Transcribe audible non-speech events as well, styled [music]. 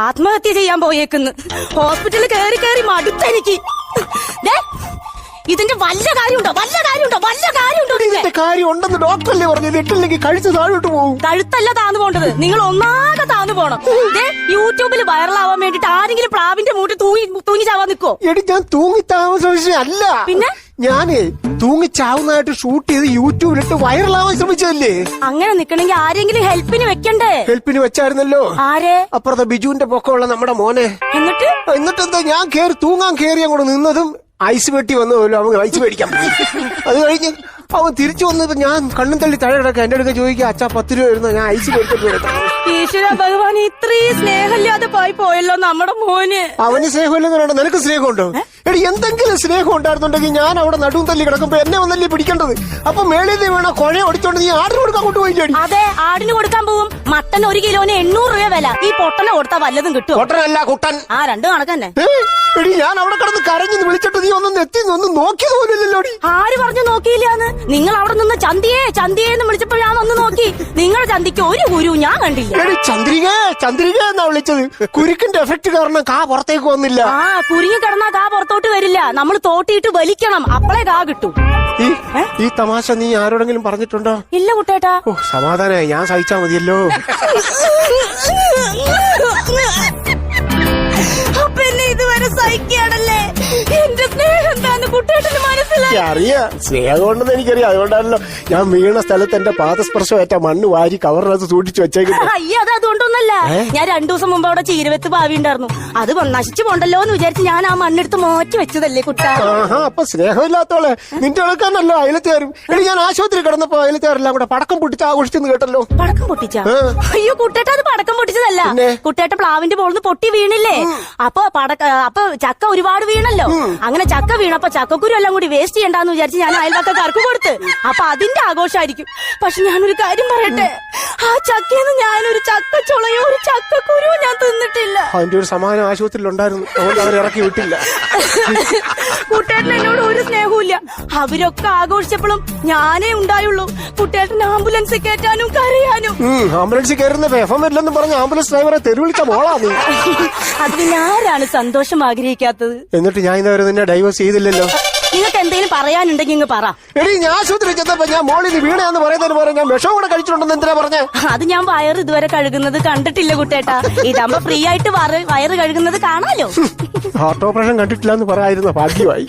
ആത്മഹത്യ ചെയ്യാൻ പോയേക്കുന്നു. ഹോസ്പിറ്റലിൽ കയറി കയറി മടുത്തെനിക്ക്. ഇതിന്റെ വല്ല കാര്യമുണ്ടോ? വല്ല കാര്യമുണ്ടോ? വല്ല കാര്യമുണ്ടോ ഇതിന്റെ? കാര്യം ഉണ്ടെന്ന് ഡോക്ടറല്ലേ പറഞ്ഞു ഇട്ടില്ലെങ്കിൽ കഴിച്ച് താഴോട്ട് പോകും കഴുത്തല്ല താന്നു പോണ്ടത്. നിങ്ങൾ ഒന്നാകെ താന്നു പോണം. യൂട്യൂബിൽ വൈറലാവാൻ വേണ്ടിട്ട് ആരെങ്കിലും പ്രാവിന്റെ മൂട്ടി തൂങ്ങി തൂങ്ങി ചാവാൻ നിക്കോ എടി ഞാൻ തൂങ്ങി താമസം അല്ല. പിന്നെ? ഞാനേ തൂങ്ങി ചാവുന്നതായിട്ട് ഷൂട്ട് ചെയ്ത് യൂട്യൂബിലിട്ട് വൈറലാവാൻ ശ്രമിച്ചതല്ലേ? അങ്ങനെ നിക്കണെങ്കിൽ ആരെങ്കിലും ഹെൽപ്പിന് വെക്കണ്ടേ? ഹെൽപ്പിന് വെച്ചായിരുന്നല്ലോ. ആരെ? അപ്പുറത്തെ ബിജുവിന്റെ പൊക്കമുള്ള നമ്മുടെ മോനെ. എന്നിട്ട്? എന്നിട്ടെന്താ ഞാൻ കേറി തൂങ്ങാൻ കേറി അങ്ങോട്ട് നിന്നതും ഐസ് വെട്ടി വന്നതല്ലോ അവൻ ഐസ് മേടിക്കാൻ പോയി അത് കഴിഞ്ഞ് അവൻ തിരിച്ചു വന്നപ്പോ ഞാൻ കണ്ണും തള്ളി തഴ കിടക്കാം എന്റെ അടുക്ക ചോദിക്കുക അച്ഛാ പത്ത് രൂപ വരുന്ന? ഞാൻ ഐസ് ഈശ്വര ഭഗവാൻ ഇത്രയും സ്നേഹമില്ലാതെ പോയി പോയല്ലോ നമ്മുടെ മോന്. അവന് സ്നേഹമില്ലെന്നുണ്ടോ നിനക്ക് സ്നേഹമുണ്ടോ? എടി എന്തെങ്കിലും സ്നേഹം ഉണ്ടായിരുന്നുണ്ടെങ്കിൽ ഞാൻ അവിടെ നടുവും തല്ലി കിടക്കുമ്പോ എന്നെ വന്നല്ലേ പിടിക്കേണ്ടത്? അപ്പൊ മേളിൽ നിന്ന് കൊഴ കുഴ ഒടിച്ചോണ്ട് നീ ആടിന് കൊടുക്കാൻ കൊണ്ടുപോയി അതെ ആടിന് കൊടുക്കാൻ പോവും. മട്ടൻ ഒരു കിലോന് എണ്ണൂറ് രൂപ വില. ഈ പൊട്ടനെ കൊടുത്താ വല്ലതും കിട്ടും കൊട്ടനല്ല കുട്ടൻ. ആ രണ്ടു കണക്കന്നെ. എടി ഞാൻ അവിടെ കിടന്ന് കരഞ്ഞു വിളിച്ചിട്ട് നീ ഒന്നും എത്തി ഒന്നും നോക്കിയത് പോലില്ലല്ലോ ആര് പറഞ്ഞു നോക്കിയില്ലാന്ന്? നിങ്ങൾ അവിടെ നിന്ന് ചന്തിയേ ചന്തിയേ എന്ന് വിളിച്ചപ്പോ ഞാൻ ഒന്ന് നോക്കി. നിങ്ങളുടെ ചന്തിക്ക് ഒരു കുരു ഞാൻ കണ്ടില്ല. എടി ചന്ദ്രിക ചന്ദ്രിക എന്നാ വിളിച്ചത്? കുരുക്കിന്റെ എഫക്ട് കാരണം കാ പുറത്തേക്ക് വന്നില്ല. ആ കുരുങ്ങി കിടന്നാ കാ വരില്ല നമ്മൾ തോട്ടിയിട്ട് വലിക്കണം. അപ്പളേ കാ കിട്ടും. ഈ തമാശ നീ ആരോടെങ്കിലും പറഞ്ഞിട്ടുണ്ടോ? ഇല്ല കുട്ടേട്ടാ. ഓ സമാധാനായി. ഞാൻ സഹിച്ചാ മതിയല്ലോ. [laughs] അറിയാം സ്നേഹം ഉണ്ടെന്ന് എനിക്കറിയാം. അതുകൊണ്ടാണല്ലോ ഞാൻ വീണ സ്ഥലത്ത് എന്റെ പാദസ്പർശം ഏറ്റ മണ്ണ് വാരി കവറിനകത്ത് സൂക്ഷിച്ചു വെച്ചേക്കുന്നത്. അയ്യ അത് അതുകൊണ്ടൊന്നല്ല. ഞാൻ രണ്ടു ദിവസം മുമ്പ് അവിടെ ചീരവെത്ത് ഭാവി ഉണ്ടായിരുന്നു. അത് നശിച്ചു പോണ്ടല്ലോ എന്ന് വിചാരിച്ച് ഞാൻ ആ മണ്ണെടുത്ത് മാറ്റി വെച്ചതല്ലേ കുട്ട. ആഹാ അപ്പൊ സ്നേഹമില്ലാത്തോളെ. നിന്റെ ആൾക്കാരനല്ലോ അയലത്തുകാരും. എടി ഞാൻ ആശുപത്രി കിടന്നപ്പോ അയലത്തുകാരെല്ലാം കൂടെ പടക്കം പൊട്ടിച്ച് ആഘോഷിച്ചെന്ന് കേട്ടല്ലോ. പടക്കം പൊട്ടിച്ച. അയ്യോ കുട്ടേട്ട അത് പടക്കം പൊട്ടിച്ചതല്ല. പിന്നെ? കുട്ടേട്ട പ്ലാവിന്റെ പോളിന്ന് പൊട്ടി വീണില്ലേ? അപ്പൊ പടക്ക അപ്പൊ ചക്ക ഒരുപാട് വീണല്ലോ. അങ്ങനെ ചക്ക വീണപ്പോ ചക്കക്കുരു എല്ലാം കൂടി വേസ്റ്റ് ചെയ്യണ്ടെന്ന് വിചാരിച്ച് ഞാൻ അയൽവക്കക്കാർക്ക് കൊടുത്ത്. അപ്പൊ അതിന്റെ ആഘോഷമായിരിക്കും പക്ഷെ ഞാനൊരു കാര്യം പറയട്ടെ? ആ ചക്കയെന്ന് ഞാനൊരു ചക്ക ചുളയോ ഒരു ചക്ക കുരുവോ ഞാൻ തിന്നിട്ടില്ല. അതിന്റെ ഒരു സമാനം ആശുപത്രിയിൽ ഉണ്ടായിരുന്നു. അതുകൊണ്ട് അവർ ഇറക്കി വിട്ടില്ല. കുട്ടേട്ടൻ എന്നോട് ഒരു സ്നേഹവും ഇല്ല അവരൊക്കെ ആഘോഷിച്ചപ്പോഴും ഞാനേ ഉണ്ടായുള്ളൂ. കുട്ടേട്ടൻ ആംബുലൻസ് കയറ്റാനും കരയാനും. ആംബുലൻസ് കയറുന്ന വരില്ലെന്ന് പറഞ്ഞ ആംബുലൻസ് ഡ്രൈവറെ തെരുവിളിച്ച മോളാ നീ. അത് പിന്നെ ആരാണ് സന്തോഷം ആഗ്രഹിക്കാത്തത്? എന്നിട്ട് ഞാൻ ഇന്നവരെ നിന്നെ ഡൈവേഴ്സ് ചെയ്തില്ലല്ലോ. എന്തെങ്കിലും പറയാനുണ്ടെങ്കിൽ ഇങ്ങ് പറ. എടി ഞാൻ ആശുപത്രി ചെന്നപ്പോ ഞാൻ മോളി വീണയാന്ന് പറയുന്നതിന് പകരം ഞാൻ വിഷം കൂടെ കഴിച്ചിട്ടുണ്ടെന്ന് എന്തിനാ പറഞ്ഞേ? അത് ഞാൻ വയറ് ഇതുവരെ കഴുകുന്നത് കണ്ടിട്ടില്ല കുട്ടേട്ടാ. ഇതാകുമ്പോ ഫ്രീ ആയിട്ട് വയറ് വയറ് കഴുകുന്നത് കാണാലോ. ഹാർട്ട് ഓപ്പറേഷൻ കണ്ടിട്ടില്ല എന്ന് പറയായിരുന്നു ഭാഗ്യമായി.